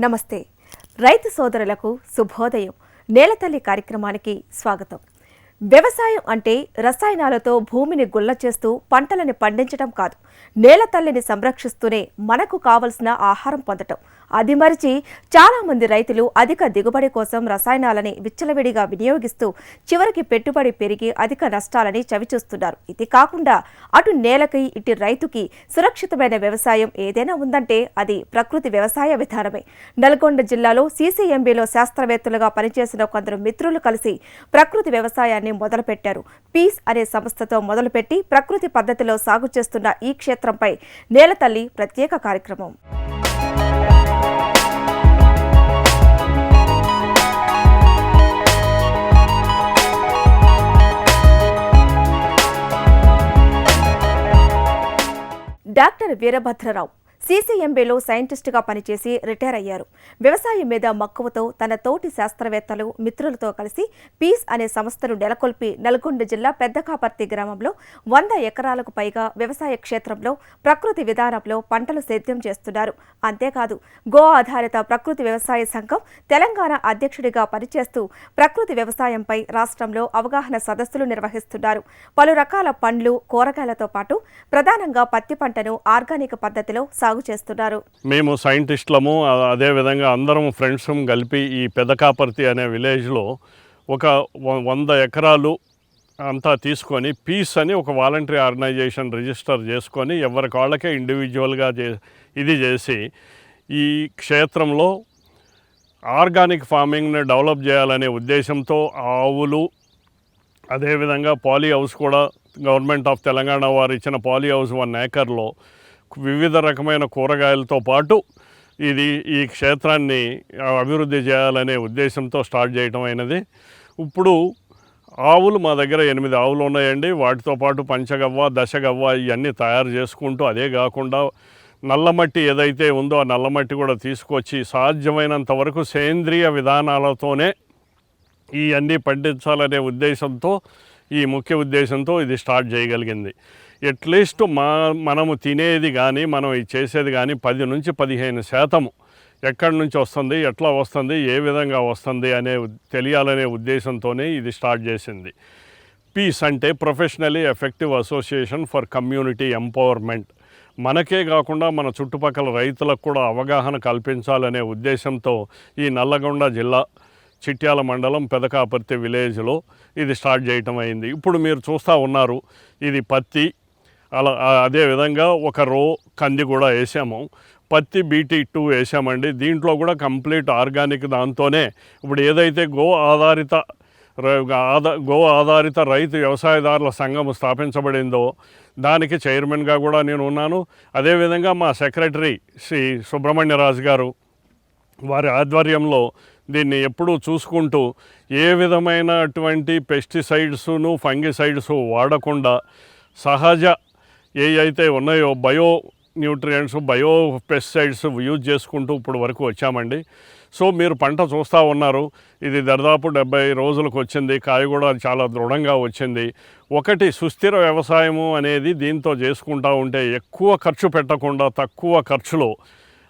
నమస్తే. రైతు సోదరులకు శుభోదయం. నేలతల్లి కార్యక్రమానికి స్వాగతం. వ్యవసాయం అంటే రసాయనాలతో భూమిని గుల్ల చేస్తూ పంటలను పండించడం కాదు. నేల తల్లిని సంరక్షిస్తూనే మనకు కావలసిన ఆహారం పొందటం. అది మరిచి చాలామంది రైతులు అధిక దిగుబడి కోసం రసాయనాలని విచ్చలవిడిగా వినియోగిస్తూ చివరికి పెట్టుబడి పెరిగి అధిక నష్టాలని చవిచూస్తున్నారు. ఇది కాకుండా అటు నేలకి ఇటు రైతుకి సురక్షితమైన వ్యవసాయం ఏదైనా ఉందంటే అది ప్రకృతి వ్యవసాయ విధానమే. నల్గొండ జిల్లాలో సీసీఎంబీలో శాస్త్రవేత్తలుగా పనిచేసిన కొందరు మిత్రులు కలిసి ప్రకృతి వ్యవసాయాన్ని మొదలుపెట్టారు. పీస్ అనే సంస్థతో మొదలుపెట్టి ప్రకృతి పద్ధతిలో సాగు చేస్తున్న ఈ క్షేత్రంపై నేలతల్లి ప్రత్యేక కార్యక్రమం. డాక్టర్ వీరభద్రరావు. సీసీఎంబీలో సైంటిస్టుగా పనిచేసి రిటైర్ అయ్యారు. వ్యవసాయం మీద మక్కువతో తన తోటి శాస్త్రవేత్తలు మిత్రులతో కలిసి పీస్ అనే సంస్థను నెలకొల్పి నల్గొండ జిల్లా పెద్దకాపర్తి గ్రామంలో వంద ఎకరాలకు పైగా వ్యవసాయ క్షేత్రంలో ప్రకృతి విధానంలో పంటలు సేద్యం చేస్తున్నారు. అంతేకాదు గో ఆధారిత ప్రకృతి వ్యవసాయ సంఘం తెలంగాణ అధ్యక్షుడిగా పనిచేస్తూ ప్రకృతి వ్యవసాయంపై రాష్ట్రంలో అవగాహన సదస్సులు నిర్వహిస్తున్నారు. పలు రకాల పండ్లు కూరగాయలతో పాటు ప్రధానంగా పత్తి పంటను ఆర్గానిక్ పద్ధతిలో సాగు చేస్తున్నారు. మేము సైంటిస్టులము అదే అదేవిధంగా అందరం ఫ్రెండ్స్ కలిపి ఈ పెదకాపర్తి అనే విలేజ్లో ఒక వంద ఎకరాలు అంతా తీసుకొని పీస్ అని ఒక వాలంటరీ ఆర్గనైజేషన్ రిజిస్టర్ చేసుకొని ఎవరికి వాళ్ళకే ఇండివిజువల్గా చే ఇది చేసి ఈ క్షేత్రంలో ఆర్గానిక్ ఫార్మింగ్ని డెవలప్ చేయాలనే ఉద్దేశంతో ఆవులు అదేవిధంగా పాలీ హౌస్ కూడా గవర్నమెంట్ ఆఫ్ తెలంగాణ వారు ఇచ్చిన పాలీ హౌస్ వన్ ఏకర్లో వివిధ రకమైన కూరగాయలతో పాటు ఇది ఈ క్షేత్రాన్ని అభివృద్ధి చేయాలనే ఉద్దేశంతో స్టార్ట్ చేయటం అయినది. ఇప్పుడు ఆవులు మా దగ్గర ఎనిమిది ఆవులు ఉన్నాయండి. వాటితో పాటు పంచగవ్వ దశగవ్వ ఇవన్నీ తయారు చేసుకుంటూ అదే కాకుండా నల్లమట్టి ఏదైతే ఉందో ఆ నల్లమట్టి కూడా తీసుకొచ్చి సాధ్యమైనంత వరకు సేంద్రియ విధానాలతోనే ఈ పండించాలనే ఉద్దేశంతో ఈ ముఖ్య ఉద్దేశంతో ఇది స్టార్ట్ చేయగలిగింది. అట్లీస్ట్ మా మనము తినేది కానీ మనం ఇది చేసేది కానీ పది నుంచి పదిహేను శాతము ఎక్కడి నుంచి వస్తుంది ఎట్లా వస్తుంది ఏ విధంగా వస్తుంది అనే తెలియాలనే ఉద్దేశంతోనే ఇది స్టార్ట్ చేసింది. పీస్ అంటే professionally effective association for community empowerment. మనకే కాకుండా మన చుట్టుపక్కల రైతులకు కూడా అవగాహన కల్పించాలనే ఉద్దేశంతో ఈ నల్లగొండ జిల్లా చిట్యాల మండలం పెదకాపర్తి విలేజ్లో ఇది స్టార్ట్ చేయటం అయింది. ఇప్పుడు మీరు చూస్తూ ఉన్నారు ఇది పత్తి అలా అదేవిధంగా అదే విధంగా ఒక రో కంది కూడా వేసాము. పత్తి బీటీ టూ వేసామండి. దీంట్లో కూడా కంప్లీట్ ఆర్గానిక్ దాంతోనే ఇప్పుడు ఏదైతే గో ఆధారిత ఆధా గో ఆధారిత రైతు వ్యవసాయదారుల సంఘం స్థాపించబడిందో దానికి చైర్మన్గా కూడా నేను ఉన్నాను. అదేవిధంగా మా సెక్రటరీ శ్రీ సుబ్రహ్మణ్యరాజు గారు వారి ఆధ్వర్యంలో దీన్ని ఎప్పుడూ చూసుకుంటూ ఏ విధమైనటువంటి పెస్టిసైడ్స్ను ఫంగిసైడ్స్ వాడకుండా సహజ ఏ అయితే ఉన్నాయో bio nutrients bio pesticides use చేసుకుంటూ ఇప్పుడు వరకు వచ్చామండి. సో మీరు పంట చూస్తూ ఉన్నారు. ఇది దాదాపు డెబ్బై రోజులకు వచ్చింది. కాయ కూడా చాలా దృఢంగా వచ్చింది. ఒకటి సుస్థిర వ్యవసాయము అనేది దీంతో చేసుకుంటూ ఉంటే ఎక్కువ ఖర్చు పెట్టకుండా తక్కువ ఖర్చులో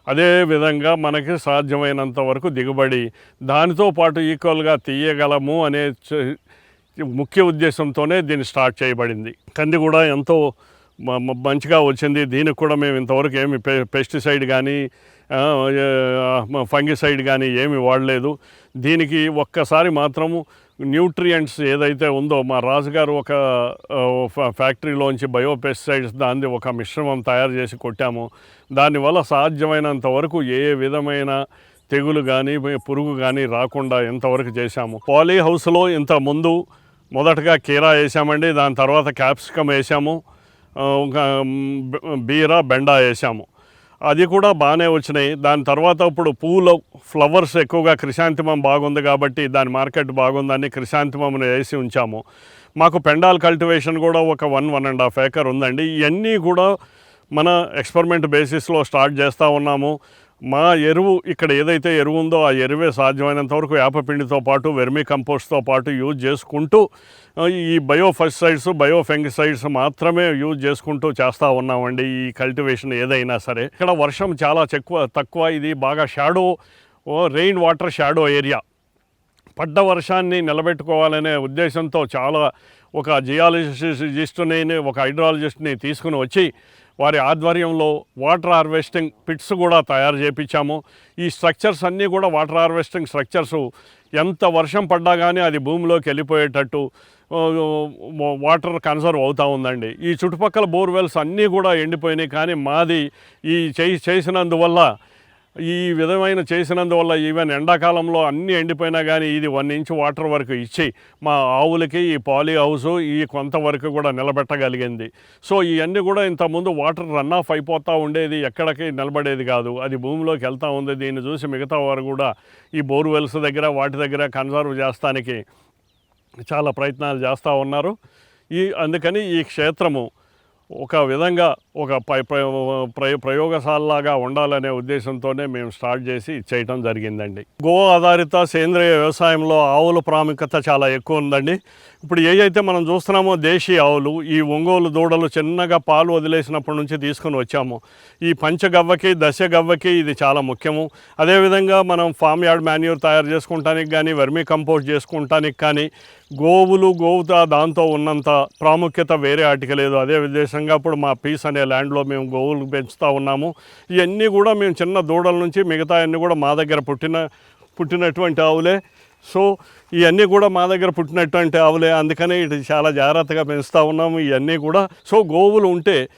అదే విధంగా మనకి సాధ్యమైనంత వరకు దిగుబడి దానితో పాటు ఈక్వల్గా తీయగలము అనే ముఖ్య ఉద్దేశంతోనే దీన్ని స్టార్ట్ చేయబడింది. కంది కూడా ఎంతో మంచిగా వచ్చింది. దీనికి కూడా మేము ఇంతవరకు ఏమి పెస్టిసైడ్ కానీ ఫంగిసైడ్ కానీ ఏమి వాడలేదు. దీనికి ఒక్కసారి మాత్రము న్యూట్రియంట్స్ ఏదైతే ఉందో మా రాజుగారు ఒక ఫ్యాక్టరీలోంచి బయోపెస్టిసైడ్స్ దాన్ని ఒక మిశ్రమం తయారు చేసి కొట్టాము. దానివల్ల సాధ్యమైనంత వరకు ఏ విధమైన తెగులు కానీ పురుగు కానీ రాకుండా ఎంతవరకు చేశాము. పాలీ హౌస్లో ఇంత ముందు మొదటగా కీరా వేసామండి. దాని తర్వాత క్యాప్సికమ్ వేసాము. బీర బెండా వేసాము. అది కూడా బాగానే వచ్చినాయి. దాని తర్వాత ఇప్పుడు పూలు ఫ్లవర్స్ ఎక్కువగా క్రిశాంతిమం బాగుంది కాబట్టి దాని మార్కెట్ బాగుందని క్రిశాంతిమంను వేసి ఉంచాము. మాకు పెండాల్ కల్టివేషన్ కూడా ఒక one one and half acre ఉందండి. ఇవన్నీ కూడా మన ఎక్స్పెరిమెంట్ బేసిస్లో స్టార్ట్ చేస్తూ ఉన్నాము. మా ఎరువు ఇక్కడ ఏదైతే ఎరువు ఉందో ఆ ఎరువే సాధ్యమైనంత వరకు వేపపిండితో పాటు వెర్మీ కంపోస్ట్తో పాటు యూజ్ చేసుకుంటూ ఈ బయోఫెస్టిసైడ్స్ బయోఫెంగిసైడ్స్ మాత్రమే యూజ్ చేసుకుంటూ చేస్తూ ఉన్నామండి ఈ కల్టివేషన్ ఏదైనా సరే. ఇక్కడ వర్షం చాలా చెక్కువ తక్కువ ఇది బాగా shadow rain water shadow area. పడ్డ వర్షాన్ని నిలబెట్టుకోవాలనే ఉద్దేశంతో చాలా ఒక జియాలజిస్ట్ని ఒక హైడ్రాలజిస్ట్ని తీసుకుని వచ్చి వారి ఆధ్వర్యంలో వాటర్ హార్వెస్టింగ్ పిట్స్ కూడా తయారు చేయించాము ఈ స్ట్రక్చర్స్ అన్నీ కూడా వాటర్ హార్వెస్టింగ్ స్ట్రక్చర్స్. ఎంత వర్షం పడ్డా కానీ అది భూమిలోకి వెళ్ళిపోయేటట్టు వాటర్ కన్సర్వ్ అవుతూ ఉందండి. ఈ చుట్టుపక్కల బోర్వెల్స్ అన్నీ కూడా ఎండిపోయినాయి. కానీ మాది ఈ చేసినందువల్ల ఈ విధమైన చేసినందువల్ల ఈవెన్ ఎండాకాలంలో అన్నీ ఎండిపోయినా కానీ ఇది వన్ ఇంచ్ వాటర్ వరకు ఇచ్చి మా ఆవులకి ఈ పాలీ హౌస్ ఈ కొంతవరకు కూడా నిలబెట్టగలిగింది. సో ఇవన్నీ కూడా ఇంతకుముందు వాటర్ రన్ ఆఫ్ అయిపోతూ ఉండేది ఎక్కడికి నిలబడేది కాదు. అది భూమిలోకి వెళ్తూ ఉంది. దీన్ని చూసి మిగతా వారు కూడా ఈ బోర్వెల్స్ దగ్గర వాటి దగ్గర కన్సర్వ్ చేస్తానికి చాలా ప్రయత్నాలు చేస్తూ ఉన్నారు. ఈ అందుకని ఈ క్షేత్రము ఒక విధంగా ఒక పై ప్ర- ప్రయోగశాలలాగా ఉండాలనే ఉద్దేశంతోనే మేము స్టార్ట్ చేసి చేయటం జరిగిందండి. గో ఆధారిత సేంద్రియ వ్యవసాయంలో ఆవుల ప్రాముఖ్యత చాలా ఎక్కువ ఉందండి. ఇప్పుడు ఏదైతే మనం చూస్తున్నామో దేశీ ఆవులు ఈ ఒంగోలు దూడలు చిన్నగా పాలు వదిలేసినప్పటి నుంచి తీసుకొని వచ్చాము. ఈ పంచగవ్వకి దశ గవ్వకి ఇది చాలా ముఖ్యము. అదేవిధంగా మనం ఫామ్ యార్డ్ మాన్యూర్ తయారు చేసుకుంటానికి కానీ వెర్మీ కంపోస్ట్ చేసుకుంటానికి కానీ గోవులు గోవుత దాంతో ఉన్నంత ప్రాముఖ్యత వేరే ఆటికి లేదు. అదే విదేశంగా ఇప్పుడు మా పీస్ అనే ల్యాండ్లో మేము గోవులు పెంచుతూ ఉన్నాము. ఇవన్నీ కూడా మేము చిన్న దూడల నుంచి మిగతా అన్నీ కూడా మా దగ్గర పుట్టిన పుట్టినటువంటి ఆవులే. సో ఇవన్నీ కూడా మా దగ్గర పుట్టినటువంటి ఆవులే. అందుకనే ఇది చాలా జాగ్రత్తగా పెంచుతూ ఉన్నాము ఇవన్నీ కూడా. సో గోవులు ఉంటే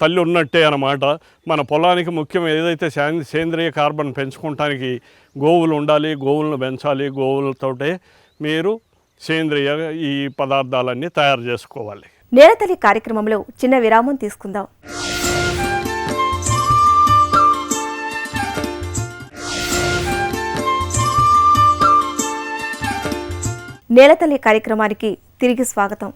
తల్లి ఉన్నట్టే అన్నమాట. మన పొలానికి ముఖ్యం ఏదైతే సేంద్రియ కార్బన్ పెంచుకోవటానికి గోవులు ఉండాలి గోవులను పెంచాలి గోవులతోటే మీరు సేంద్రియ ఈ పదార్థాలన్నీ తయారు చేసుకోవాలి. నేలతల్లి కార్యక్రమంలో చిన్న విరామం తీసుకుందాం. నేలతల్లి కార్యక్రమానికి తిరిగి స్వాగతం.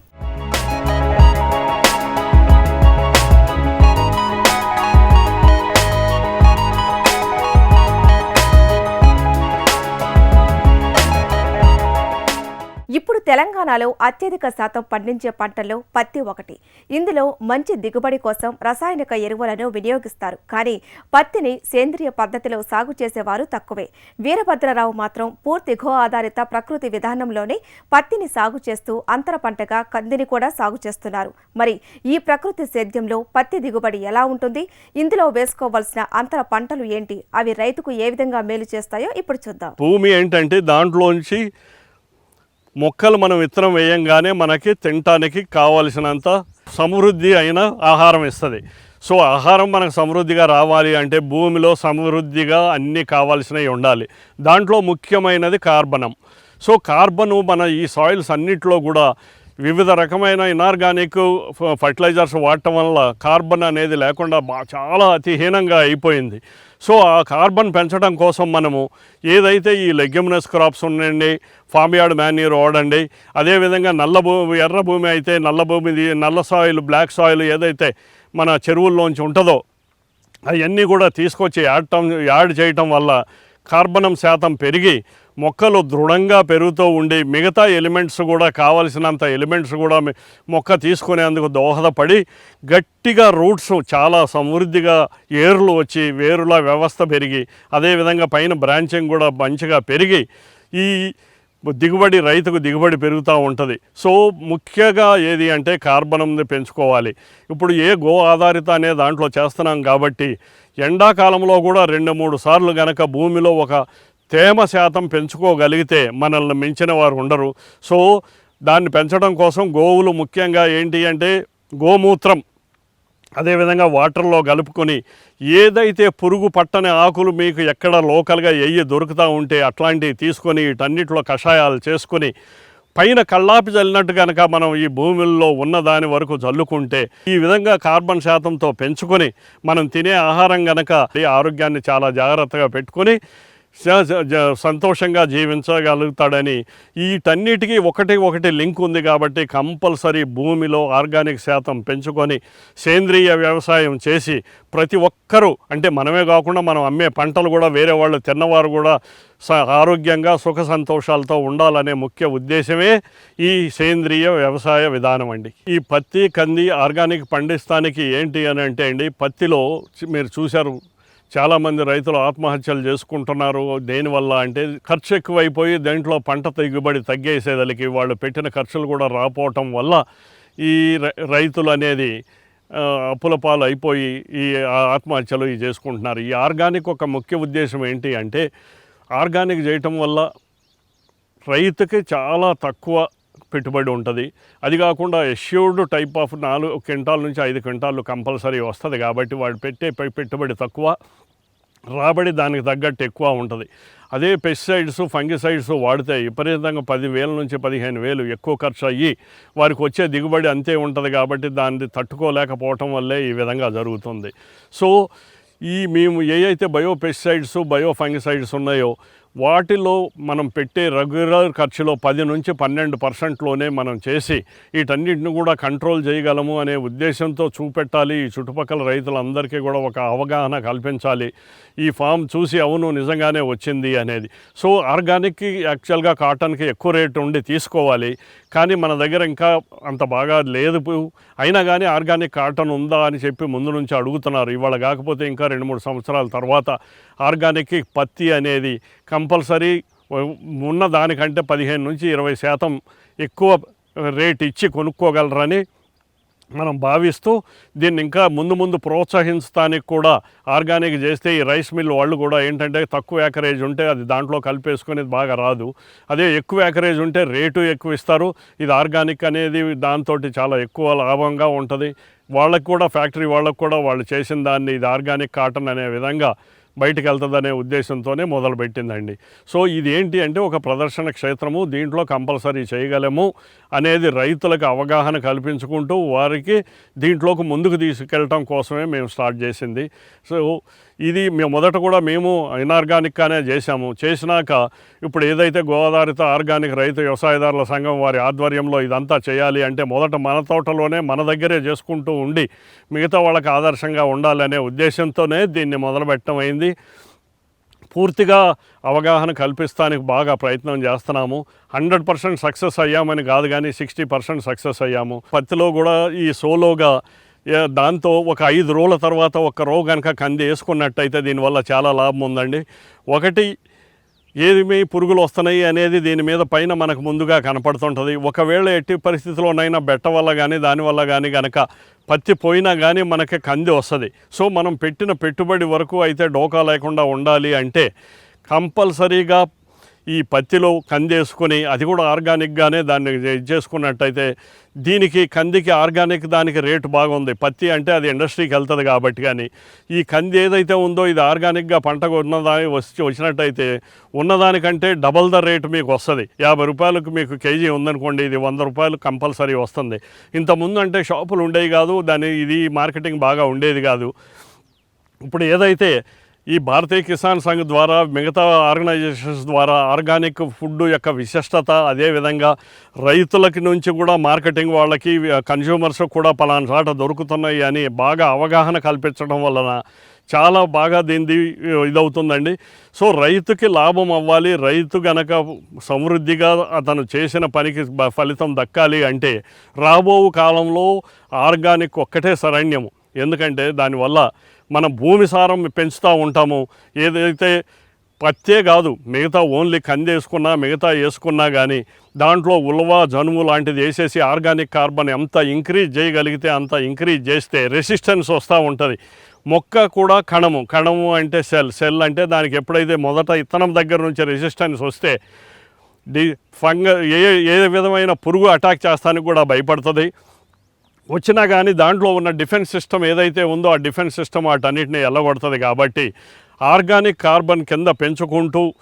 ఇప్పుడు తెలంగాణలో అత్యధిక శాతం పండించే పంటల్లో పత్తి ఒకటి. ఇందులో మంచి దిగుబడి కోసం రసాయనిక ఎరువులను వినియోగిస్తారు. కానీ పత్తిని సేంద్రియ పద్ధతిలో సాగు చేసేవారు తక్కువే. వీరభద్రరావు మాత్రం పూర్తి గో ఆధారిత ప్రకృతి విధానంలోనే పత్తిని సాగు చేస్తూ అంతర పంటగా కందిని కూడా సాగు చేస్తున్నారు. మరి ఈ ప్రకృతి సేద్యంలో పత్తి దిగుబడి ఎలా ఉంటుంది? ఇందులో వేసుకోవాల్సిన అంతర పంటలు ఏంటి? అవి రైతుకు ఏ విధంగా మేలు చేస్తాయో ఇప్పుడు చూద్దాం. భూమి ఏంటంటే దాంట్లోంచి మొక్కలు మనం విత్తనం వేయంగానే మనకి తినటానికి కావలసినంత సమృద్ధి అయిన ఆహారం ఇస్తుంది. సో ఆహారం మనకు సమృద్ధిగా రావాలి అంటే భూమిలో సమృద్ధిగా అన్నీ కావాల్సినవి ఉండాలి. దాంట్లో ముఖ్యమైనది కార్బనం. సో కార్బను మన ఈ సాయిల్స్ అన్నిట్లో కూడా వివిధ రకమైన ఇనార్గానిక్ ఫర్టిలైజర్స్ వాడటం వల్ల కార్బన్ అనేది లేకుండా చాలా అతిహీనంగా అయిపోయింది. సో ఆ కార్బన్ పెంచడం కోసం మనము ఏదైతే ఈ లెగ్యుమినస్ క్రాప్స్ ఉండండి ఫామ్ యార్డ్ మాన్యూర్ వాడండి అదేవిధంగా నల్ల భూమి ఎర్ర భూమి అయితే నల్ల భూమి నల్ల సాయిల్ బ్లాక్ సాయిల్ ఏదైతే మన చెరువుల్లోంచి ఉంటుందో అవన్నీ కూడా తీసుకొచ్చి యాడటం యాడ్ చేయటం వల్ల కార్బనం శాతం పెరిగి మొక్కలు దృఢంగా పెరుగుతూ ఉండి మిగతా ఎలిమెంట్స్ కూడా కావలసినంత ఎలిమెంట్స్ కూడా మొక్క తీసుకునేందుకు దోహదపడి గట్టిగా రూట్స్ చాలా సమృద్ధిగా ఏర్లు వచ్చి వేరుల వ్యవస్థ పెరిగి అదేవిధంగా పైన బ్రాంచింగ్ కూడా మంచిగా పెరిగి ఈ దిగుబడి రైతుకు దిగుబడి పెరుగుతూ ఉంటుంది. సో ముఖ్యంగా ఏది అంటే కార్బనంని పెంచుకోవాలి. ఇప్పుడు ఏ గో ఆధారిత అనే దాంట్లో చేస్తున్నాం కాబట్టి ఎండాకాలంలో కూడా రెండు మూడు సార్లు గనక భూమిలో ఒక తేమ శాతం పెంచుకోగలిగితే మనల్ని మించిన వారు ఉండరు. సో దాన్ని పెంచడం కోసం గోవులు ముఖ్యంగా ఏంటి అంటే గోమూత్రం అదేవిధంగా వాటర్లో కలుపుకొని ఏదైతే పురుగు పట్టని ఆకులు మీకు ఎక్కడ లోకల్గా ఎయ్యి దొరుకుతూ ఉంటే అట్లాంటివి తీసుకొని వీటన్నిటిలో కషాయాలు చేసుకొని పైన కళ్ళాపి చల్లినట్టు కనుక మనం ఈ భూమిల్లో ఉన్న దాని వరకు చల్లుకుంటే ఈ విధంగా కార్బన్ శాతంతో పెంచుకొని మనం తినే ఆహారం కనుక ఈ ఆరోగ్యాన్ని చాలా జాగ్రత్తగా పెట్టుకొని సంతోషంగా జీవించగలుగుతాడని. వీటన్నిటికీ ఒకటి ఒకటి లింక్ ఉంది కాబట్టి కంపల్సరీ భూమిలో ఆర్గానిక్ శాతం పెంచుకొని సేంద్రియ వ్యవసాయం చేసి ప్రతి ఒక్కరూ అంటే మనమే కాకుండా మనం అమ్మే పంటలు కూడా వేరే వాళ్ళు తిన్నవారు కూడా స- ఆరోగ్యంగా సుఖ సంతోషాలతో ఉండాలనే ముఖ్య ఉద్దేశమే ఈ సేంద్రియ వ్యవసాయ విధానం అండి. ఈ పత్తి కంది ఆర్గానిక్ పండిస్తానికి ఏంటి అని అంటే అండి పత్తిలో మీరు చూశారు చాలామంది రైతులు ఆత్మహత్యలు చేసుకుంటున్నారు. దేనివల్ల అంటే ఖర్చు ఎక్కువైపోయి దేంట్లో పంట దిగుబడి తగ్గేసేదలికి వాళ్ళు పెట్టిన ఖర్చులు కూడా రాపోవటం వల్ల ఈ రై- రైతులు అనేది అప్పుల పాలు అయిపోయి ఈ ఆత్మహత్యలు ఇవి చేసుకుంటున్నారు. ఈ ఆర్గానిక్ ఒక ముఖ్య ఉద్దేశం ఏంటి అంటే ఆర్గానిక్ చేయటం వల్ల రైతుకి చాలా తక్కువ పెట్టుబడి ఉంటుంది. అది కాకుండా ఎష్యూర్డ్ టైప్ ఆఫ్ నాలుగు క్వింటాల్ నుంచి ఐదు క్వింటాలు కంపల్సరీ వస్తుంది కాబట్టి వాడు పెట్టే పెట్టుబడి తక్కువ రాబడి దానికి తగ్గట్టు ఎక్కువ ఉంటుంది. అదే పెస్టిసైడ్స్ ఫంగిసైడ్స్ వాడితే విపరీతంగా పదివేల నుంచి పదిహేను వేలు ఎక్కువ ఖర్చు అయ్యి వారికి వచ్చే దిగుబడి అంతే ఉంటుంది కాబట్టి దాన్ని తట్టుకోలేకపోవటం వల్లే ఈ విధంగా జరుగుతుంది. సో ఈ మేము ఏ అయితే బయో పెస్టిసైడ్స్ బయో ఫంగిసైడ్స్ ఉన్నాయో వాటిలో మనం పెట్టే రెగ్యులర్ ఖర్చులో పది నుంచి పన్నెండు పర్సెంట్లోనే మనం చేసి వీటన్నిటిని కూడా కంట్రోల్ చేయగలము అనే ఉద్దేశంతో చూపెట్టాలి. ఈ చుట్టుపక్కల రైతులందరికీ కూడా ఒక అవగాహన కల్పించాలి. ఈ ఫామ్ చూసి అవును నిజంగానే వచ్చింది అనేది. సో ఆర్గానిక్కి యాక్చువల్గా కాటన్కి ఎక్కువ రేటు ఉండి తీసుకోవాలి. కానీ మన దగ్గర ఇంకా అంత బాగా లేదు. అయినా కానీ ఆర్గానిక్ కాటన్ ఉందా అని చెప్పి ముందు నుంచి అడుగుతున్నారు. ఇవాళ కాకపోతే ఇంకా రెండు మూడు సంవత్సరాల తర్వాత ఆర్గానిక్ పత్తి అనేది కంపల్సరీ ఉన్న దానికంటే పదిహేను నుంచి ఇరవై శాతం ఎక్కువ రేట్ ఇచ్చి కొనుక్కోగలరని మనం భావిస్తూ దీన్ని ఇంకా ముందు ముందు ప్రోత్సహించడానికి కూడా ఆర్గానిక్ చేస్తే ఈ రైస్ మిల్ వాళ్ళు కూడా ఏంటంటే తక్కువ ఏకరేజ్ ఉంటే అది దాంట్లో కలిపేసుకునేది బాగా రాదు. అదే ఎక్కువ ఏకరేజ్ ఉంటే రేటు ఎక్కువ ఇస్తారు. ఇది ఆర్గానిక్ అనేది దాంతో చాలా ఎక్కువ లాభంగా ఉంటుంది. వాళ్ళకు కూడా ఫ్యాక్టరీ వాళ్ళకు కూడా వాళ్ళు చేసిన దాన్ని ఇది ఆర్గానిక్ కాటన్ అనే విధంగా బయటకు వెళ్తుందనే ఉద్దేశంతోనే మొదలుపెట్టిందండి. సో ఇది ఏంటి అంటే ఒక ప్రదర్శన క్షేత్రము దీంట్లో కంపల్సరీ చేయగలము అనేది రైతులకు అవగాహన కల్పించుకుంటూ వారికి దీంట్లోకి ముందుకు తీసుకెళ్ళటం కోసమే మేము స్టార్ట్ చేసింది. సో ఇది మేము మొదట కూడా మేము ఇనార్గానిక్గానే చేశాము. చేసినాక ఇప్పుడు ఏదైతే గోదావరితో ఆర్గానిక్ రైతు వ్యవసాయదారుల సంఘం వారి ఆధ్వర్యంలో ఇదంతా చేయాలి అంటే మొదట మన తోటలోనే మన దగ్గరే చేసుకుంటూ ఉండి మిగతా వాళ్ళకి ఆదర్శంగా ఉండాలనే ఉద్దేశంతోనే దీన్ని మొదలుపెట్టడం అయింది. పూర్తిగా అవగాహన కల్పిస్తానికి బాగా ప్రయత్నం చేస్తున్నాము. హండ్రెడ్ పర్సెంట్ సక్సెస్ అయ్యామని కాదు కానీ సిక్స్టీ పర్సెంట్ సక్సెస్ అయ్యాము. పత్తిలో కూడా ఈ సోలోగా దాంతో ఒక ఐదు రోజుల తర్వాత ఒక రో కనుక కంది వేసుకున్నట్టయితే దీనివల్ల చాలా లాభం ఉందండి. ఒకటి ఏమి పురుగులు వస్తున్నాయి అనేది దీని మీద పైన మనకు ముందుగా కనపడుతుంటుంది. ఒకవేళ ఎట్టి పరిస్థితిలోనైనా బెట్ట వల్ల కానీ దానివల్ల కానీ కనుక పత్తి పోయినా కానీ మనకి కంది వస్తుంది. సో మనం పెట్టిన పెట్టుబడి వరకు అయితే డోకా లేకుండా ఉండాలి అంటే కంపల్సరీగా ఈ పత్తిలో కందేసుకొని అది కూడా ఆర్గానిక్గానే దాన్ని చేసుకున్నట్టయితే దీనికి కందికి ఆర్గానిక్ దానికి రేటు బాగుంది. పత్తి అంటే అది ఇండస్ట్రీకి వెళ్తుంది కాబట్టి కానీ ఈ కంది ఏదైతే ఉందో ఇది ఆర్గానిక్గా పంటకు ఉన్నదా వచ్చి వచ్చినట్టయితే ఉన్నదానికంటే డబల్ ద రేటు మీకు వస్తుంది. యాభై రూపాయలకు మీకు కేజీ ఉందనుకోండి ఇది వంద రూపాయలు కంపల్సరీ వస్తుంది. ఇంతకుముందు అంటే షాపులు ఉండేవి కాదు దాని ఇది మార్కెటింగ్ బాగా ఉండేది కాదు. ఇప్పుడు ఏదైతే ఈ భారతీయ కిసాన్ సంఘ్ ద్వారా మిగతా ఆర్గనైజేషన్స్ ద్వారా ఆర్గానిక్ ఫుడ్ యొక్క విశిష్టత అదేవిధంగా రైతులకి నుంచి కూడా మార్కెటింగ్ వాళ్ళకి కన్జ్యూమర్స్ కూడా పలానా చాట దొరుకుతున్నాయి అని బాగా అవగాహన కల్పించడం వలన చాలా బాగా దీనిది ఇదవుతుందండి. సో రైతుకి లాభం అవ్వాలి. రైతు గనక సమృద్ధిగా అతను చేసిన పనికి ఫలితం దక్కాలి అంటే రాబో కాలంలో ఆర్గానిక్ ఒక్కటే శరణ్యము. ఎందుకంటే దానివల్ల మన భూమి సారం పెంచుతూ ఉంటాము. ఏదైతే పత్తే కాదు మిగతా ఓన్లీ కంది వేసుకున్నా మిగతా వేసుకున్నా కానీ దాంట్లో ఉలవ జనుము లాంటిది వేసేసి ఆర్గానిక్ కార్బన్ ఎంత ఇంక్రీజ్ చేయగలిగితే అంత ఇంక్రీజ్ చేస్తే రెసిస్టెన్స్ వస్తూ ఉంటుంది. మొక్క కూడా కణము. కణము అంటే సెల్. సెల్ అంటే దానికి ఎప్పుడైతే మొదట ఇత్తనం దగ్గర నుంచి రెసిస్టెన్స్ వస్తే డి ఫంగ ఏ ఏ విధమైన పురుగు అటాక్ చేస్తానికి కూడా భయపడుతుంది. వచ్చినా కానీ దాంట్లో ఉన్న డిఫెన్స్ సిస్టమ్ ఏదైతే ఉందో ఆ డిఫెన్స్ సిస్టమ్ వాటన్నిటిని ఎల్లగొడుతుంది కాబట్టి ఆర్గానిక్ కార్బన్ కింద పెంచుకుంటూ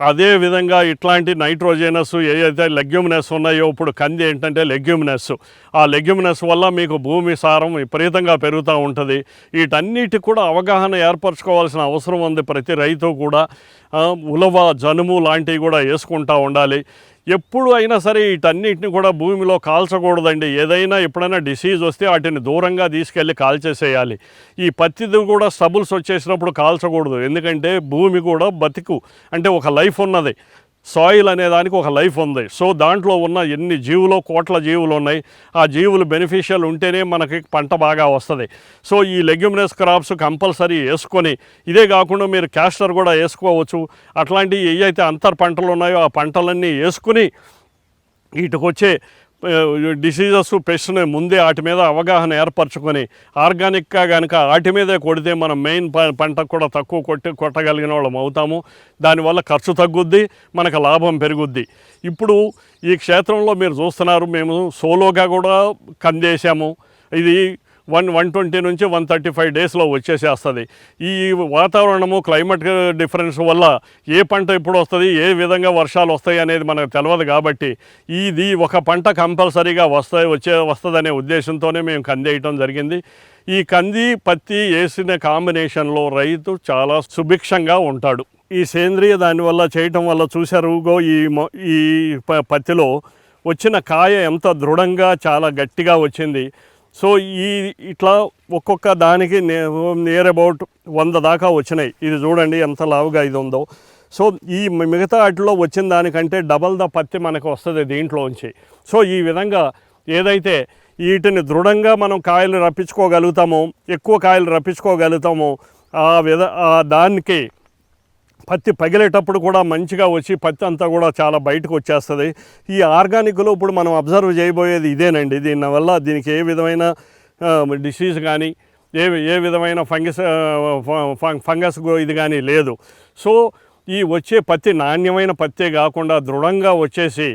అదే విధంగా ఇట్లాంటి నైట్రోజనస్ ఏదైతే లెగ్యూమినస్ ఉన్నాయో ఇప్పుడు కంది ఏంటంటే లెగ్యూమినస్. ఆ లెగ్యూమినస్ వల్ల మీకు భూమి సారం విపరీతంగా పెరుగుతూ ఉంటుంది. వీటన్నిటి కూడా అవగాహన ఏర్పరచుకోవాల్సిన అవసరం ఉంది ప్రతి రైతు కూడా. ఉలవ జనుము లాంటివి కూడా వేసుకుంటూ ఉండాలి. ఎప్పుడు అయినా సరే వీటన్నిటిని కూడా భూమిలో కాల్చకూడదండి. ఏదైనా ఎప్పుడైనా డిసీజ్ వస్తే వాటిని దూరంగా తీసుకెళ్ళి కాల్చేసేయాలి. ఈ పత్తిది కూడా స్టబుల్స్ వచ్చేసినప్పుడు కాల్చకూడదు. ఎందుకంటే భూమి కూడా బతికు అంటే ఒక లైఫ్ ఉన్నది. సాయిల్ అనే దానికి ఒక లైఫ్ ఉంది. సో దాంట్లో ఉన్న ఎన్ని జీవులు కోట్ల జీవులు ఉన్నాయి ఆ జీవులు బెనిఫిషియల్ ఉంటేనే మనకి పంట బాగా వస్తుంది. సో ఈ లెగ్యూమినస్ క్రాప్స్ కంపల్సరీ వేసుకొని ఇదే కాకుండా మీరు క్యాస్టర్ కూడా వేసుకోవచ్చు. అట్లాంటివి ఏవైతే అంతర్ పంటలు ఉన్నాయో ఆ పంటలన్నీ వేసుకుని వీటికొచ్చే డిసీజెస్ పెస్ట్ని ముందే వాటి మీద అవగాహన ఏర్పరచుకొని ఆర్గానిక్గా కనుక వాటి మీదే కొడితే మనం మెయిన్ ప పంటకు కూడా తక్కువ కొట్టి కొట్టగలిగిన వాళ్ళం అవుతాము. దానివల్ల ఖర్చు తగ్గుద్ది మనకు లాభం పెరుగుద్ది. ఇప్పుడు ఈ క్షేత్రంలో మీరు చూస్తున్నారు మేము సోలోగా కూడా కందేసాము ఇది వన్ వన్ ట్వంటీ నుంచి వన్ థర్టీ ఫైవ్ డేస్లో వచ్చేసేస్తుంది. ఈ వాతావరణము క్లైమేట్ డిఫరెన్స్ వల్ల ఏ పంట ఎప్పుడు వస్తుంది ఏ విధంగా వర్షాలు వస్తాయి అనేది మనకు తెలియదు కాబట్టి ఇది ఒక పంట కంపల్సరీగా వస్తాయి వచ్చే వస్తుందనే ఉద్దేశంతోనే మేము కంది వేయటం జరిగింది. ఈ కంది పత్తి వేసిన కాంబినేషన్లో రైతు చాలా సుభిక్షంగా ఉంటాడు. ఈ సేంద్రియ దానివల్ల చేయటం వల్ల చూసారుగో ఈ ఈ ప- పత్తిలో వచ్చిన కాయ ఎంత దృఢంగా చాలా గట్టిగా వచ్చింది. సో ఈ ఇట్లా ఒక్కొక్క దానికి నియర్ అబౌట్ వంద దాకా వచ్చినాయి. ఇది చూడండి ఎంత లావుగా ఇది ఉందో. సో ఈ మిగతా వాటిలో వచ్చిన దానికంటే డబల్ ద పత్తి మనకు వస్తుంది దీంట్లోంచి. సో ఈ విధంగా ఏదైతే వీటిని దృఢంగా మనం కాయలు రప్పించుకోగలుగుతామో ఎక్కువ కాయలు రప్పించుకోగలుగుతామో ఆ విధ దానికి పత్తి పగిలేటప్పుడు కూడా మంచిగా వచ్చి పత్తి అంతా కూడా చాలా బయటకు వచ్చేస్తుంది. ఈ ఆర్గానిక్లో ఇప్పుడు మనం అబ్జర్వ్ చేయబోయేది ఇదేనండి. దీనివల్ల దీనికి ఏ విధమైన డిసీజ్ కానీ ఏ ఏ విధమైన ఫంగస్ ఫంగస్ ఇది కానీ లేదు. సో ఈ వచ్చే పత్తి నాణ్యమైన పత్తే కాకుండా దృఢంగా వచ్చేసి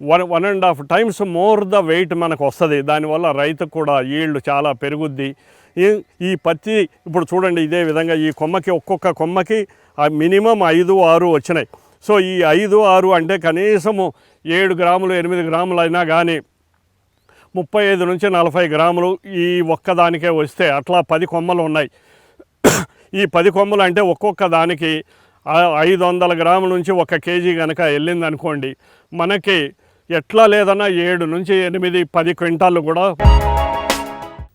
one one and half times more the weight మనకు వస్తుంది. దానివల్ల రైతుకు కూడా ఈల్డ్ చాలా పెరుగుద్ది. ఈ ఈ పత్తి ఇప్పుడు చూడండి ఇదే విధంగా ఈ కొమ్మకి ఒక్కొక్క కొమ్మకి మినిమం ఐదు ఆరు వచ్చినాయి. సో ఈ ఐదు ఆరు అంటే కనీసము ఏడు గ్రాములు ఎనిమిది గ్రాములు అయినా కానీ ముప్పై ఐదు నుంచి నలభై గ్రాములు ఈ ఒక్కదానికే వస్తే అట్లా పది కొమ్మలు ఉన్నాయి. ఈ పది కొమ్మలు అంటే ఒక్కొక్క దానికి ఐదు వందల గ్రాముల నుంచి ఒక కేజీ కనుక వెళ్ళింది అనుకోండి మనకి ఎట్లా లేదన్నా ఏడు నుంచి ఎనిమిది పది క్వింటాలు కూడా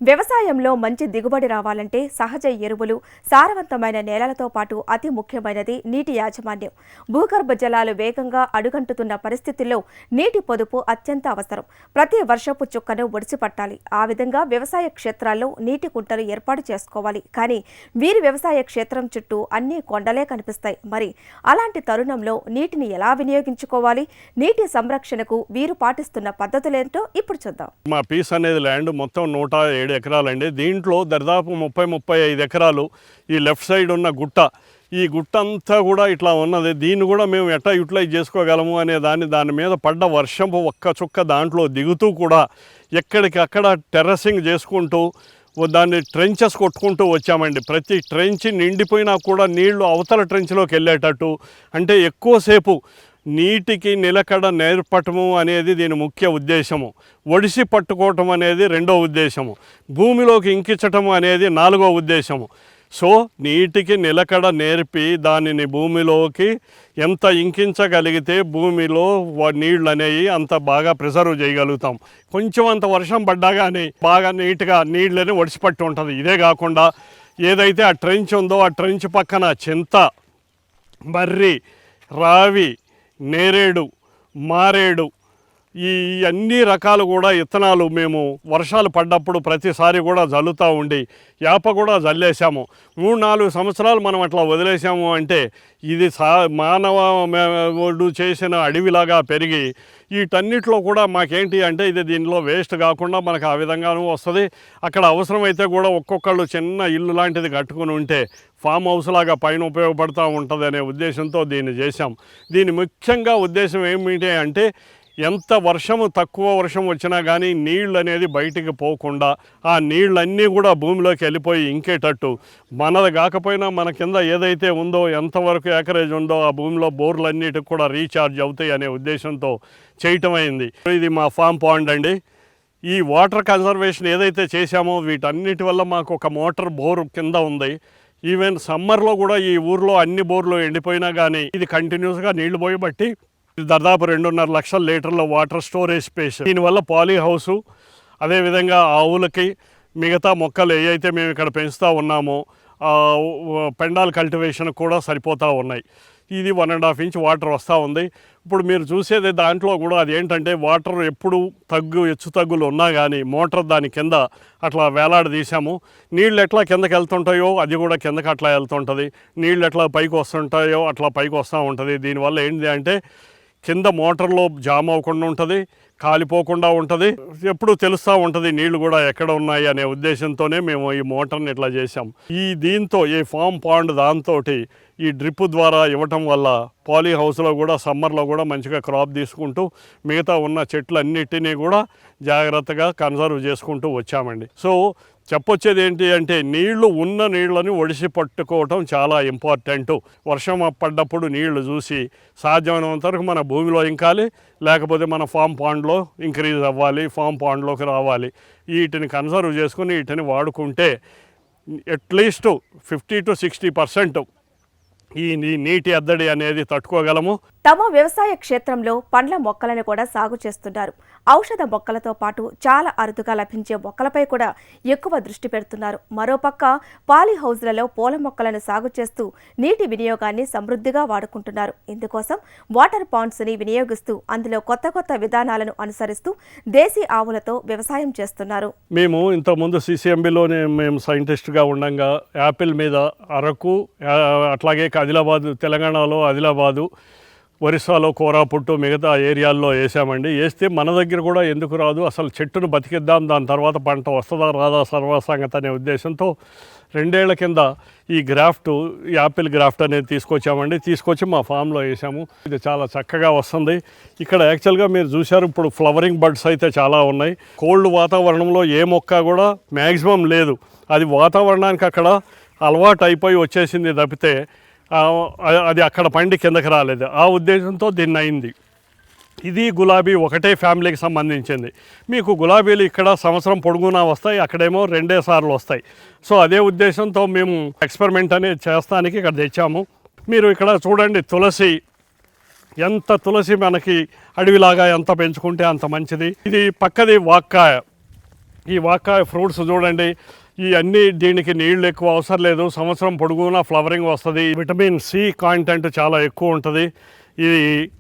వ్యవసాయంలో మంచి దిగుబడి రావాలంటే సహజ ఎరువులు సారవంతమైన నేలలతో పాటు అతి ముఖ్యమైనది నీటి యాజమాన్యం. భూగర్భ జలాలు వేగంగా అడుగంటుతున్న పరిస్థితుల్లో నీటి పొదుపు అత్యంత అవసరం. ప్రతి వర్షపు చుక్కను ఒడిసిపట్టాలి. ఆ విధంగా వ్యవసాయ క్షేత్రాల్లో నీటి కుంటలు ఏర్పాటు చేసుకోవాలి. కానీ వీరి వ్యవసాయ క్షేత్రం చుట్టూ అన్ని కొండలే కనిపిస్తాయి. మరి అలాంటి తరుణంలో నీటిని ఎలా వినియోగించుకోవాలి? నీటి సంరక్షణకు వీరు పాటిస్తున్న పద్ధతులేంటో ఇప్పుడు చూద్దాం. మా పీస్ అనేది ల్యాండ్ మొత్తం నూట ఏడు ఎకరాలండి. దీంట్లో దరిదాపు ముప్పై ముప్పై ఐదు ఎకరాలు ఈ లెఫ్ట్ సైడ్ ఉన్న గుట్ట. ఈ గుట్ట అంతా కూడా ఇట్లా ఉన్నది. దీన్ని కూడా మేము ఎట్లా యూటిలైజ్ చేసుకోగలము అనే దాన్ని దాని మీద పడ్డ వర్షంపు ఒక్క చుక్క దాంట్లో దిగుతూ కూడా ఎక్కడికక్కడ టెర్రసింగ్ చేసుకుంటూ ఓ దాన్ని ట్రెంచెస్ కొట్టుకుంటూ వచ్చామండి. ప్రతి ట్రెంచ్ నిండిపోయినా కూడా నీళ్ళు అవతల ట్రెంచ్లోకి వెళ్ళేటట్టు. అంటే ఎక్కువసేపు నీటికి నిలకడ నేర్పటము అనేది దీని ముఖ్య ఉద్దేశము. ఒడిసి పట్టుకోవటం అనేది రెండో ఉద్దేశము. భూమిలోకి ఇంకించటము అనేది నాలుగో ఉద్దేశము. సో నీటికి నిలకడ నేర్పి దానిని భూమిలోకి ఎంత ఇంకించగలిగితే భూమిలో నీళ్ళు అనేవి అంత బాగా ప్రిజర్వ్ చేయగలుగుతాం. కొంచెం అంత వర్షం పడ్డా కానీ బాగా నీట్గా నీళ్ళని ఒడిసిపట్టి ఉంటుంది. ఇదే కాకుండా ఏదైతే ఆ ట్రెంచ్ ఉందో ఆ ట్రెంచ్ పక్కన చింత మర్రి రావి నేరేడు మారేడు ఈ అన్ని రకాలు కూడా ఇత్తనాలు మేము వర్షాలు పడ్డప్పుడు ప్రతిసారి కూడా జల్లుతూ ఉండి యాప కూడా జల్లేసాము మూడు నాలుగు సంవత్సరాలు మనం అట్లా వదిలేసాము అంటే ఇది సా మానవుడు చేసిన అడవిలాగా పెరిగి వీటన్నిటిలో కూడా మాకేంటి అంటే ఇది దీనిలో వేస్ట్ కాకుండా మనకు ఆ విధంగానూ వస్తుంది. అక్కడ అవసరమైతే కూడా ఒక్కొక్కళ్ళు చిన్న ఇల్లు లాంటిది కట్టుకుని ఉంటే ఫామ్ హౌస్ లాగా పైన ఉపయోగపడుతూ ఉంటుంది అనే ఉద్దేశంతో దీన్ని చేశాం. దీని ముఖ్యంగా ఉద్దేశం ఏమిటి అంటే ఎంత వర్షము తక్కువ వర్షం వచ్చినా కానీ నీళ్ళు అనేది బయటికి పోకుండా ఆ నీళ్ళన్నీ కూడా భూమిలోకి వెళ్ళిపోయి ఇంకేటట్టు. మనది కాకపోయినా మన కింద ఏదైతే ఉందో ఎంతవరకు ఏకరేజ్ ఉందో ఆ భూమిలో బోర్లన్నిటికి కూడా రీఛార్జ్ అవుతాయి అనే ఉద్దేశంతో చేయటం అయింది. ఇది మా ఫామ్ పాండ్ అండి. ఈ వాటర్ కన్జర్వేషన్ ఏదైతే చేశామో వీటన్నిటి వల్ల మాకు ఒక మోటార్ బోర్ కింద ఉంది. ఈవెన్ సమ్మర్లో కూడా ఈ ఊర్లో అన్ని బోర్లు ఎండిపోయినా కానీ ఇది కంటిన్యూస్గా నీళ్ళు పోయి బట్టి దాదాపు రెండున్నర లక్షల లీటర్ల వాటర్ స్టోరేజ్ స్పేస్ దీనివల్ల పాలీ హౌసు అదేవిధంగా ఆవులకి మిగతా మొక్కలు ఏవైతే మేము ఇక్కడ పెంచుతూ ఉన్నామో పెండాల్ కల్టివేషన్ కూడా సరిపోతూ ఉన్నాయి. ఇది one and half inch water వస్తూ ఉంది. ఇప్పుడు మీరు చూసేది దాంట్లో కూడా అది ఏంటంటే వాటర్ ఎప్పుడు తగ్గు హెచ్చు తగ్గులు ఉన్నా కానీ మోటార్ దాని కింద అట్లా వేలాడదీసాము నీళ్ళు ఎట్లా కిందకి వెళ్తుంటాయో అది కూడా కిందకి అట్లా వెళ్తుంటుంది. నీళ్ళు ఎట్లా పైకి వస్తుంటాయో అట్లా పైకి వస్తూ ఉంటుంది. దీనివల్ల ఏంటి అంటే కింద మోటార్లో జామ్ అవ్వకుండా ఉంటుంది కాలిపోకుండా ఉంటుంది. ఎప్పుడు తెలుస్తూ ఉంటుంది నీళ్ళు కూడా ఎక్కడ ఉన్నాయి అనే ఉద్దేశంతోనే మేము ఈ మోటార్ని ఇట్లా చేసాం ఈ దీంతో ఈ ఫామ్ పాండ్ దాంతో ఈ డ్రిప్ ద్వారా ఇవ్వటం వల్ల పాలీ హౌస్లో కూడా సమ్మర్లో కూడా మంచిగా క్రాప్ తీసుకుంటూ మిగతా ఉన్న చెట్లన్నిటినీ కూడా జాగ్రత్తగా కన్సర్వ్ చేసుకుంటూ వచ్చామండి. సో చెప్పొచ్చేది ఏంటి అంటే నీళ్ళు ఉన్న నీళ్ళని ఒడిసి పట్టుకోవటం చాలా ఇంపార్టెంట్. వర్షం పడ్డప్పుడు నీళ్ళు చూసి సాధ్యమైనంత వరకు మన భూమిలో ఇంకాలి లేకపోతే మన ఫామ్ పాండ్లో ఇంక్రీజ్ అవ్వాలి ఫామ్ పాండ్లోకి రావాలి. వీటిని కన్సర్వ్ చేసుకుని వీటిని వాడుకుంటే at least fifty to sixty percent ఈ నీటి ఎద్దడి అనేది తట్టుకోగలము. తమ వ్యవసాయ క్షేత్రంలో పండ్ల మొక్కలను కూడా సాగు చేస్తున్నారు. ఔషధ మొక్కలతో పాటు చాలా అరుదుగా లభించే మొక్కలపై కూడా ఎక్కువ దృష్టి పెడుతున్నారు. మరోపక్క పాలీహౌజ్లలో పూల మొక్కలను సాగు చేస్తూ నీటి వినియోగాన్ని సమృద్ధిగా వాడుకుంటున్నారు. ఇందుకోసం వాటర్ పాండ్స్ని వినియోగిస్తూ అందులో కొత్త కొత్త విధానాలను అనుసరిస్తూ దేశీ ఆవులతో వ్యవసాయం చేస్తున్నారు. మేము ఇంతకుముందు సీసీఎంబీలోనే మేము సైంటిస్ట్గా ఉండంగా యాపిల్ మీద అరకు అట్లాగే ఆదిలాబాద్ తెలంగాణలో ఆదిలాబాదు ఒరిస్సాలో కోరాపుట్టు మిగతా ఏరియాల్లో వేసామండి. వేస్తే మన దగ్గర కూడా ఎందుకు రాదు? అసలు చెట్టును బతికిద్దాం దాని తర్వాత పంట వస్తుందా రాదా సర్వసంగతి అనే ఉద్దేశంతో రెండేళ్ళ కింద ఈ గ్రాఫ్ట్ యాపిల్ గ్రాఫ్ట్ అనేది తీసుకొచ్చామండి. తీసుకొచ్చి మా ఫామ్లో వేసాము. ఇది చాలా చక్కగా వస్తుంది. ఇక్కడ యాక్చువల్గా మీరు చూశారు ఇప్పుడు ఫ్లవరింగ్ బర్డ్స్ అయితే చాలా ఉన్నాయి. కోల్డ్ వాతావరణంలో ఏ మొక్క కూడా మ్యాక్సిమం లేదు. అది వాతావరణానికి అక్కడ అలవాటు అయిపోయి వచ్చేసింది తప్పితే అది అక్కడ పండి కిందకి రాలేదు. ఆ ఉద్దేశంతో దీన్ని అయింది. ఇది గులాబీ ఒకటే ఫ్యామిలీకి సంబంధించింది. మీకు గులాబీలు ఇక్కడ సంవత్సరం పొడుగునా వస్తాయి అక్కడేమో రెండే సార్లు వస్తాయి. సో అదే ఉద్దేశంతో మేము ఎక్స్పెరిమెంట్ అనేది చేస్తానికి ఇక్కడ తెచ్చాము. మీరు ఇక్కడ చూడండి తులసి. ఎంత తులసి మనకి అడవిలాగా ఎంత పెంచుకుంటే అంత మంచిది. ఇది పక్కది వాక్కాయ. ఈ వాక్కాయ ఫ్రూట్స్ చూడండి ఈ అన్ని దీనికి నీళ్ళు ఎక్కువ అవసరం లేదు. సంవత్సరం పొడుగునా ఫ్లవరింగ్ వస్తుంది. విటమిన్ సి కాంటెంట్ చాలా ఎక్కువ ఉంటుంది. ఇది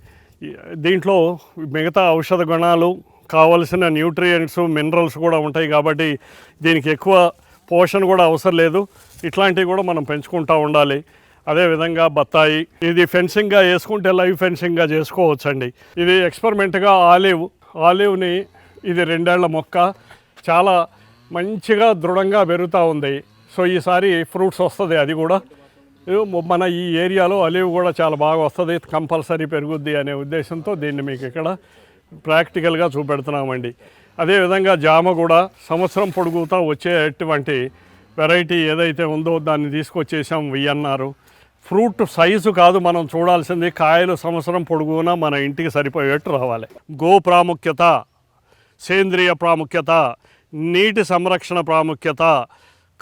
ఈ- దీంట్లో మిగతా ఔషధ గుణాలు కావలసిన న్యూట్రియంట్స్ మినరల్స్ కూడా ఉంటాయి కాబట్టి దీనికి ఎక్కువ పోషణ కూడా అవసరం లేదు. ఇట్లాంటివి కూడా మనం పెంచుకుంటూ ఉండాలి. అదేవిధంగా బత్తాయి. ఇది ఫెన్సింగ్గా వేసుకుంటే లైవ్ ఫెన్సింగ్గా చేసుకోవచ్చండి. ఇది ఎక్స్పెరిమెంట్గా ఆలివ్ ఆలివ్ని ఇది రెండేళ్ళ మొక్క. చాలా మంచిగా దృఢంగా పెరుగుతూ ఉంది. సో ఈసారి ఫ్రూట్స్ వస్తుంది అది కూడా. మన ఈ ఏరియాలో అలివ్ కూడా చాలా బాగా వస్తుంది. కంపల్సరీ పెరుగుద్ది అనే ఉద్దేశంతో దీన్ని మీకు ఇక్కడ ప్రాక్టికల్గా చూపెడుతున్నామండి. అదేవిధంగా జామ కూడా సంవత్సరం పొడుగుతా వచ్చేటువంటి వెరైటీ ఏదైతే ఉందో దాన్ని తీసుకొచ్చేసాం వియన్నారు ఫ్రూట్ సైజు కాదు మనం చూడాల్సింది. కాయలు సంవత్సరం పొడుగునా మన ఇంటికి సరిపోయేట్టు రావాలి. గో ప్రాముఖ్యత సేంద్రియ ప్రాముఖ్యత నీటి సంరక్షణ ప్రాముఖ్యత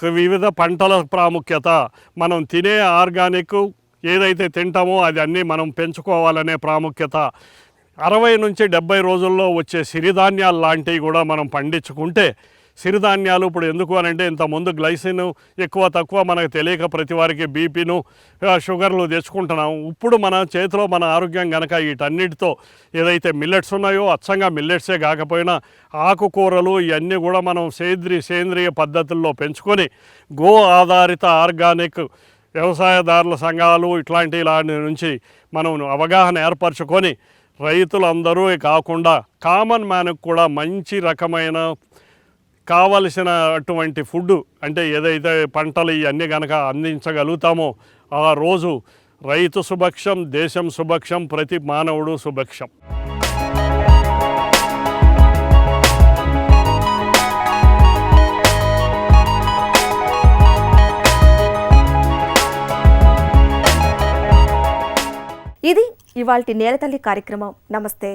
వివిధ పంటల ప్రాముఖ్యత మనం తినే ఆర్గానిక్ ఏదైతే తింటామో అది అన్నీ మనం పెంచుకోవాలనే ప్రాముఖ్యత. అరవై నుంచి డెబ్బై రోజుల్లో వచ్చే సిరిధాన్యాలు లాంటివి కూడా మనం పండించుకుంటే సిరిధాన్యాలు. ఇప్పుడు ఎందుకు అని అంటే ఇంతకుముందు గ్లైసిన్ ఎక్కువ తక్కువ మనకు తెలియక ప్రతి వారికి బీపీను షుగర్లు తెచ్చుకుంటున్నాం. ఇప్పుడు మన చేతిలో మన ఆరోగ్యం కనుక వీటన్నిటితో ఏదైతే మిల్లెట్స్ ఉన్నాయో అచ్చంగా మిల్లెట్సే కాకపోయినా ఆకుకూరలు ఇవన్నీ కూడా మనం సేంద్రియ సేంద్రియ పద్ధతుల్లో పెంచుకొని గో ఆధారిత ఆర్గానిక్ వ్యవసాయదారుల సంఘాలు ఇట్లాంటి ఇలాంటి నుంచి మనం అవగాహన ఏర్పరచుకొని రైతులందరూ కాకుండా కామన్ మ్యాన్కి కూడా మంచి రకమైన కావలసిన అటువంటి ఫుడ్ అంటే ఏదైతే పంటలు ఇవన్నీ కనుక అందించగలుగుతామో ఆ రోజు రైతు సుభక్షం దేశం సుభక్షం ప్రతి మానవుడు సుభక్షం. ఇది ఇవాల్టి నేలతల్లి కార్యక్రమం. నమస్తే.